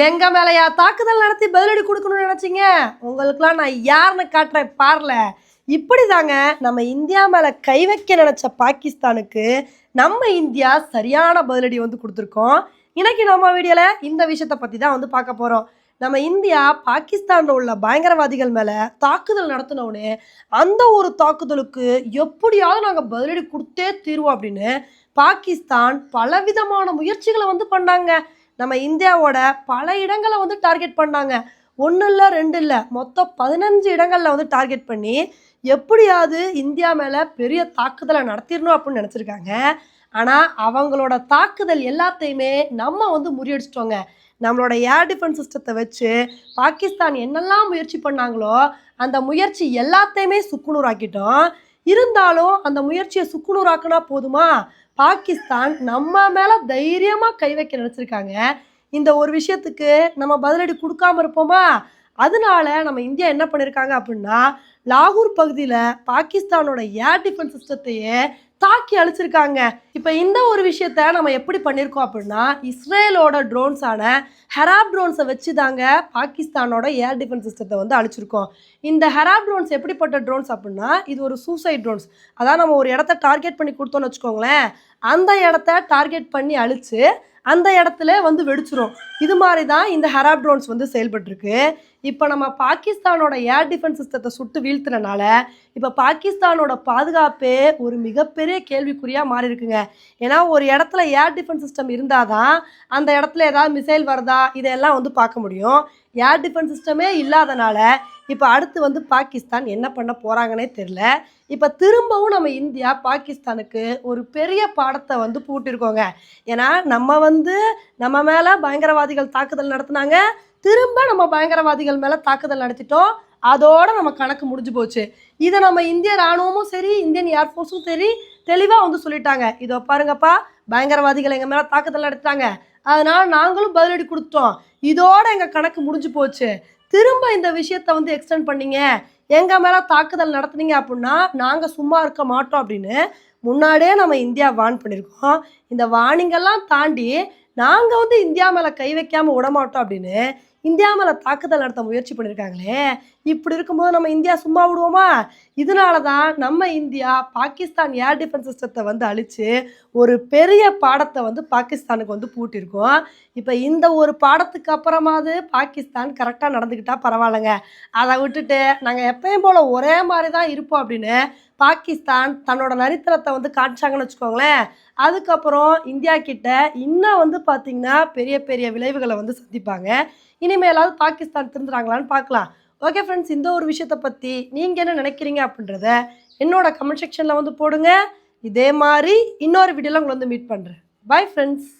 எங்க மேலையா தாக்குதல் நடத்தி பதிலடி கொடுக்கணும்னு நினச்சிங்க? உங்களுக்குலாம் நான் யாருன்னு காட்டுறேன் பாரல. இப்படி தாங்க நம்ம இந்தியா மேலே கை வைக்க நினச்ச பாகிஸ்தானுக்கு நம்ம இந்தியா சரியான பதிலடி வந்து கொடுத்துருக்கோம். இன்னைக்கு நம்ம வீடியோவில் இந்த விஷயத்தை பற்றி தான் வந்து பார்க்க போகிறோம் நம்ம இந்தியா பாகிஸ்தானில் உள்ள பயங்கரவாதிகள் மேலே தாக்குதல் நடத்தினவுடனே அந்த ஒரு தாக்குதலுக்கு எப்படியாவது நாங்கள் பதிலடி கொடுத்தே தீர்வோம் அப்படின்னு பாகிஸ்தான் பலவிதமான முயற்சிகளை வந்து பண்ணாங்க. நம்ம இந்தியாவோட பல இடங்களை வந்து டார்கெட் பண்ணாங்க. ஒன்றும் இல்லை ரெண்டு இல்லை. மொத்தம் பதினஞ்சு இடங்களில் வந்து டார்கெட் பண்ணி எப்படியாவது இந்தியா மேலே பெரிய தாக்குதலை நடத்திடணும் அப்படின்னு நினச்சிருக்காங்க. ஆனால் அவங்களோட தாக்குதல் எல்லாத்தையுமே நம்ம வந்து முறியடிச்சிட்டோங்க. நம்மளோட ஏர் டிஃபென்ஸ் சிஸ்டத்தை வச்சு பாகிஸ்தான் என்னெல்லாம் முயற்சி பண்ணாங்களோ அந்த முயற்சி எல்லாத்தையுமே சுக்குநூறாக்கிட்டோம். இருந்தாலும் அந்த முயற்சியை சுக்குநூறாக்குனா போதுமா? பாகிஸ்தான் நம்ம மேலே தைரியமாக கை வைக்க நினச்சிருக்காங்க. இந்த ஒரு விஷயத்துக்கு நம்ம பதிலடி கொடுக்காம இருப்போமா? அதனால நம்ம இந்தியா என்ன பண்ணியிருக்காங்க அப்படின்னா லாகூர் பகுதியில் பாகிஸ்தானோட ஏர் டிஃபென்ஸ் சிஸ்டத்தையே தாக்கி அழிச்சிருக்காங்க. இப்போ இந்த ஒரு விஷயத்த நம்ம எப்படி பண்ணியிருக்கோம் அப்படின்னா இஸ்ரேலோட ட்ரோன்ஸான ஹெராப் ட்ரோன்ஸை வச்சு தாங்க பாகிஸ்தானோட ஏர் டிஃபென்ஸ் சிஸ்டத்தை வந்து அழிச்சிருக்கோம். இந்த ஹெராப் ட்ரோன்ஸ் எப்படிப்பட்ட ட்ரோன்ஸ் அப்படின்னா இது ஒரு சூசைட் ட்ரோன்ஸ் அதான் நம்ம ஒரு இடத்த டார்கெட் பண்ணி கொடுத்தோம்னு வச்சுக்கோங்களேன். அந்த இடத்த டார்கெட் பண்ணி அழிச்சு அந்த இடத்துல வந்து வெடிச்சிரும். இது மாதிரி தான் இந்த ஹெராப் ட்ரோன்ஸ் வந்து செயல்பட்டுருக்கு. இப்போ நம்ம பாகிஸ்தானோட ஏர் டிஃபென்ஸ் சிஸ்டத்தை சுட்டு வீழ்த்துறனால இப்போ பாகிஸ்தானோட பாதுகாப்பே ஒரு மிகப்பெரிய கேள்விக்குறியாக மாறி இருக்குங்க ஏன்னா ஒரு இடத்துல ஏர் டிஃபென்ஸ் சிஸ்டம் இருந்தால் தான் அந்த இடத்துல ஏதாவது மிசைல் வருதா இதெல்லாம் வந்து பார்க்க முடியும். ஏர் டிஃபென்ஸ் சிஸ்டமே இல்லாதனால இப்போ அடுத்து வந்து பாகிஸ்தான் என்ன பண்ண போகிறாங்கன்னே தெரில இப்போ திரும்பவும் நம்ம இந்தியா பாகிஸ்தானுக்கு ஒரு பெரிய பாடத்தை வந்து பூட்டிருக்கோங்க. ஏன்னா நம்ம வந்து நம்ம மேலே பயங்கரவாதிகள் தாக்குதல் நடத்துனாங்க. திரும்ப நம்ம பயங்கரவாதிகள் மேலே தாக்குதல் நடத்திட்டோம். அதோட நம்ம கணக்கு முடிஞ்சு போச்சு. இதை நம்ம இந்திய ராணுவமும் சரி இந்தியன் ஏர்ஃபோர்ஸும் சரி தெளிவாக வந்து சொல்லிட்டாங்க. இதோ பாருங்கப்பா பயங்கரவாதிகள் எங்கள் மேலே தாக்குதல் நடத்துட்டாங்க. அதனால் நாங்களும் பதிலடி கொடுத்தோம் இதோட எங்கள் கணக்கு முடிஞ்சு போச்சு. திரும்ப இந்த விஷயத்த வந்து எக்ஸ்டெண்ட் பண்ணீங்க. எங்கள் மேலே தாக்குதல் நடத்துனீங்க அப்படின்னா நாங்கள் சும்மா இருக்க மாட்டோம் அப்படின்னு முன்னாடியே நம்ம இந்தியா வார்ன் பண்ணியிருக்கோம் இந்த வார்னிங்கெல்லாம் தாண்டி நாங்கள் வந்து இந்தியா மேலே கை வைக்காமல் விடமாட்டோம் அப்படின்னு இந்தியா மேலே தாக்குதல் நடத்த முயற்சி பண்ணியிருக்காங்களே இப்படி இருக்கும்போது நம்ம இந்தியா சும்மா விடுவோமா? இதனால தான் நம்ம இந்தியா பாகிஸ்தான் ஏர் டிஃபென்ஸ் சிஸ்டத்தை வந்து அழித்து ஒரு பெரிய பாடத்தை வந்து பாகிஸ்தானுக்கு வந்து பூட்டியிருக்கோம் இப்போ இந்த ஒரு பாடத்துக்கு அப்புறமாவது பாகிஸ்தான் கரெக்டாக நடந்துக்கிட்டால் பரவாயில்லைங்க. அதை விட்டுட்டு நாங்கள் எப்பயும் போல் ஒரே மாதிரி தான் இருப்போம் அப்படின்னு பாகிஸ்தான் தன்னோட நரித்திரத்தை வந்து காமிச்சாங்கன்னு வச்சுக்கோங்களேன். அதுக்கப்புறம் இந்தியா கிட்ட இன்னும் வந்து பார்த்திங்கன்னா பெரிய பெரிய விளைவுகளை வந்து சந்திப்பாங்க. இனிமேலாவது பாகிஸ்தான் திருந்துறாங்களான்னு பார்க்கலாம். ஓகே ஃப்ரெண்ட்ஸ் இந்த ஒரு விஷயத்தை பற்றி நீங்கள் என்ன நினைக்கிறீங்க அப்படின்றத என்னோட கமெண்ட் செக்ஷனில் வந்து போடுங்க. இதே மாதிரி இன்னொரு வீடியோவில் உங்களை வந்து மீட் பண்ணுறேன் பாய் ஃப்ரெண்ட்ஸ்